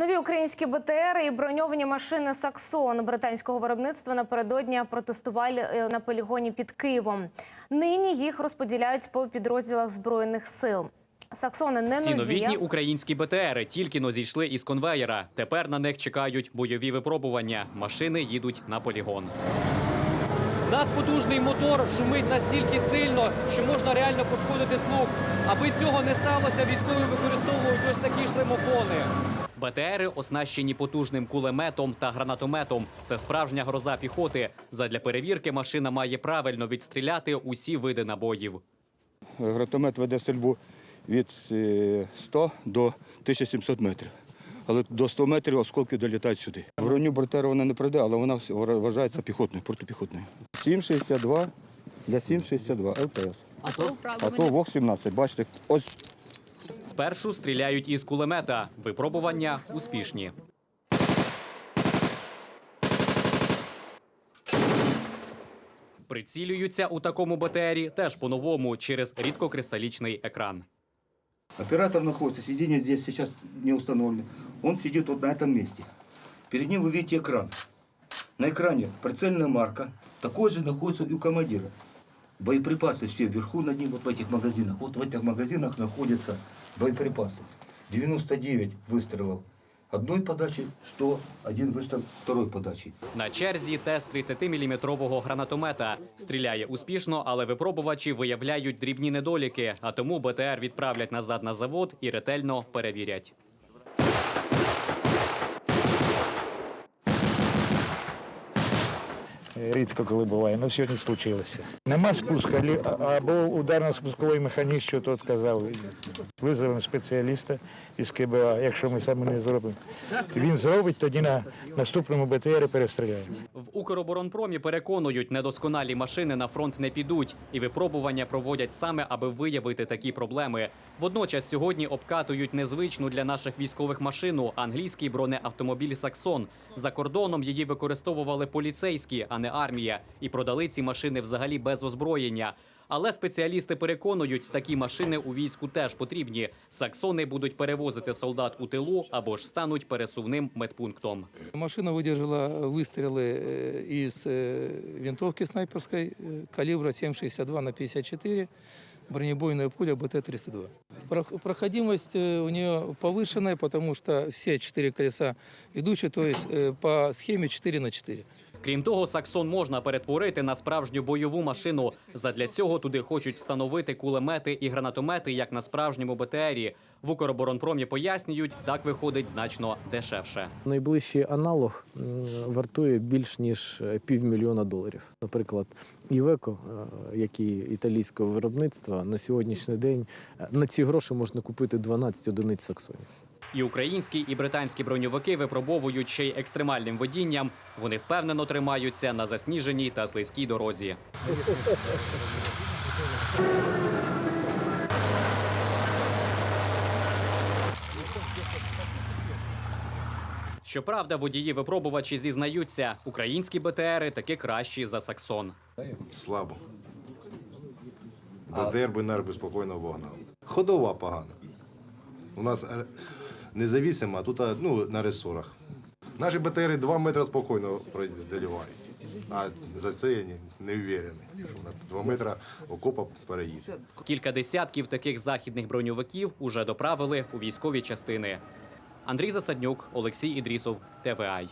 Нові українські БТР і броньовані машини Саксон британського виробництва напередодні протестували е, на полігоні під Києвом. Нині їх розподіляють по підрозділах збройних сил. Саксони не Ці новітні українські БТРи тільки но зійшли із конвеєра. Тепер на них чекають бойові випробування. Машини їдуть на полігон. Надпотужний мотор шумить настільки сильно, що можна реально пошкодити слух. Аби цього не сталося, військові використовують ось такі шлемофони. БТРи оснащені потужним кулеметом та гранатометом. Це справжня гроза піхоти. Задля перевірки машина має правильно відстріляти усі види набоїв. Гранатомет веде стрільбу від е, 100 до 1700 метрів. Але до 100 метрів осколки долітають сюди. Броню бортера вона не пройде, але вона вважається піхотною, протипіхотною. 7,62 для 7,62 ЛПС. А то? А то ВОГ-17. Бачите, ось Спершу стріляють із кулемета. Випробування успішні. Прицілюються у такому БТРі теж по-новому через рідкокристалічний екран. Оператор находится, сиденье здесь сейчас не установлено. Он сидит вот на этом месте. Перед ним вы видите экран. На экране прицельная марка. Такой же находится и у командира. Боеприпасы все вверху над ним, вот в этих магазинах. Вот в этих магазинах находятся боеприпасы. 99 выстрелов одной подачи, 101 выстрел второй подачи. На черзі тест 30-мм гранатомета. Стріляє успішно, але випробувачі виявляють дрібні недоліки, а тому БТР відправлять назад на завод і ретельно перевірять. Рідко коли буває, але сьогодні случилося. Нема спуску, лі- а- або ударно-спусковий механізм, що тут казав. Визовемо спеціаліста із КБА. Якщо ми самі не зробимо, він зробить, тоді на наступному БТРі перестріляємо. В Укроборонпромі переконують, недосконалі машини на фронт не підуть, і випробування проводять саме, аби виявити такі проблеми. Водночас сьогодні обкатують незвичну для наших військових машину англійський бронеавтомобіль Саксон. За кордоном її використовували поліцейські, а не армія, і продали ці машини взагалі без озброєння. Але спеціалісти переконують, такі машини у війську теж потрібні. Саксони будуть перевозити солдат у тилу або ж стануть пересувним медпунктом. Машина выдержала выстрелы э, из э, винтовки снайперской э, калибра 7,62 на 54, бронебойная пуля БТ-32. Прох- Проходимость э, у нее повышенная, потому что все четыре колеса идущие, то есть э, по схеме 4 на 4. Крім того, Саксон можна перетворити на справжню бойову машину. Задля цього туди хочуть встановити кулемети і гранатомети, як на справжньому БТРі. В Укроборонпромі пояснюють, так виходить значно дешевше. Найближчий аналог вартує більш ніж е, півмільйона доларів. Наприклад, Івеко, який італійського виробництва, на сьогоднішній день е, на ці гроші можна купити 12 одиниць саксонів. І українські, і британські броньовики випробовують ще й екстремальним водінням. Вони впевнено тримаються на засніженій та слизькій дорозі. Щоправда, водії випробувачі зізнаються, українські БТРи таки кращі за Саксон. Слабо. БТР би нерви спокійно вогнав. Ходова погана. У нас независимо, а тут ну, на ресурах. Наші БТРи 2 метри спокійно продолівають. А за це я не, не впевнений, що на 2 метри окопа переїде. Кілька десятків таких західних броньовиків уже доправили у військові частини. Андрій Засаднюк, Олексій Ідрісов, ТВАЙ.